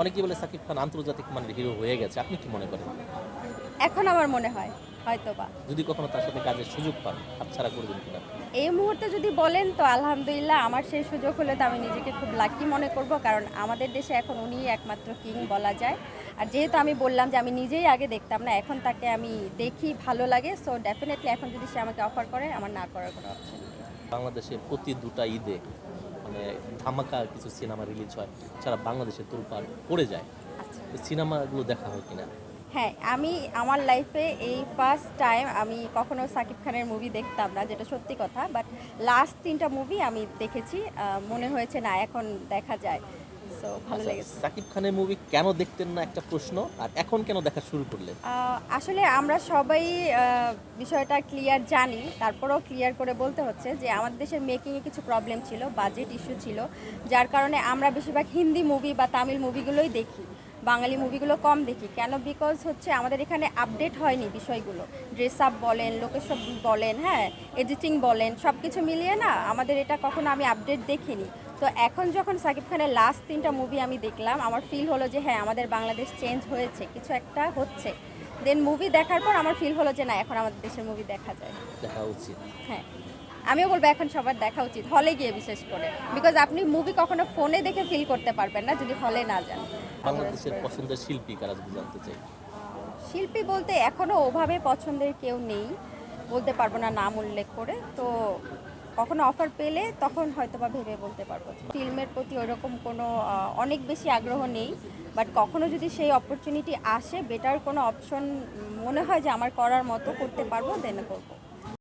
অনেকেই বলে সাকিব খান আন্তর্জাতিক মানের হিরো হয়ে গেছে। আপনি কি মনে করেন? এখন আমার মনে হয় হয়তো বা যদি কখনো তার সাথে কাজের সুযোগ পান হাতছাড়া করবেন কিনা? এই মুহূর্তে যদি বলেন তো আলহামদুলিল্লাহ আমার সেই সুযোগ হলে তো আমি নিজেকে খুব লাকি মনে করব কারণ আমাদের দেশে এখন উনিই একমাত্র কিং বলা যায়। আর যেহেতু আমি বললাম যে আমি নিজেই আগে দেখতাম না এখন তাকে আমি দেখি ভালো লাগে সো ডেফিনেটলি এখন যদি সে আমাকে অফার করে আমার না করার কোনো অপশন নেই। বাংলাদেশে প্রতি দুটা ঈদে মানে ধামাকা কিছু সিনেমা রিলিজ হয় সারা বাংলাদেশে তোলপাড় পড়ে যায়। আচ্ছা। সিনেমাগুলো দেখা হয় কিনা? হ্যাঁ আমি আমার লাইফে এই ফার্স্ট টাইম আমি কখনো সাকিব খানের মুভি দেখতাম না যেটা সত্যি কথা বাট লাস্ট তিনটা মুভি আমি দেখেছি। মনে হয়েছে না এখন দেখা যায়। সো ভালো আচ্ছা, লেগেছে। সাকিব খানের মুভি কেন দেখতেন না একটা প্রশ্ন আর এখন কেন দেখা শুরু করলেন? আসলে আমরা সবাই বিষয়টা ক্লিয়ার জানি। তারপরেও ক্লিয়ার করে বলতে হচ্ছে যে আমাদের দেশের মেকিংয়ে কিছু প্রবলেম ছিল বাজেট ইস্যু ছিল যার কারণে আমরা বেশিরভাগ হিন্দি মুভি বা তামিল মুভিগুলোই দেখি। বাঙালি মুভিগুলো কম দেখি। কেন? বিকজ হচ্ছে আমাদের এখানে আপডেট হয়নি বিষয়গুলো। ড্রেস আপ বলেন লোকেশন বলেন হ্যাঁ এডিটিং বলেন সব কিছু মিলিয়ে না আমাদের এটা কখনো আমি আপডেট দেখিনি। তো এখন যখন সাকিব খানের লাস্ট তিনটা মুভি আমি দেখলাম আমার ফিল হলো যে হ্যাঁ আমাদের বাংলাদেশ চেঞ্জ হয়েছে কিছু একটা হচ্ছে। দেন মুভি দেখার পর আমার ফিল হলো যে না এখন আমাদের দেশের মুভি দেখা যায়। দেখা উচিত। হ্যাঁ। আমিও বলব এখন সবার দেখা উচিত হলে গিয়ে বিশেষ করে। বিকজ আপনি মুভি কখনো ফোনে দেখে ফিল করতে পারবেন না যদি হলে না যান। বাংলাদেশের পছন্দের শিল্পী কারা যদি জানতে চাই? শিল্পী বলতে এখনও ওভাবে পছন্দের কেউ নেই বলতে পারব না নাম উল্লেখ করে। তো কখনো অফার পেলে তখন হয়তো বা ভেবে বলতে পারব ফিল্মের প্রতি ওরকম কোনো অনেক বেশি আগ্রহ নেই। বাট কখনো যদি সেই অপরচুনিটি আসে বেটার কোনো অপশন মনে হয় যে আমার করার মতো করতে পারব দেন করব।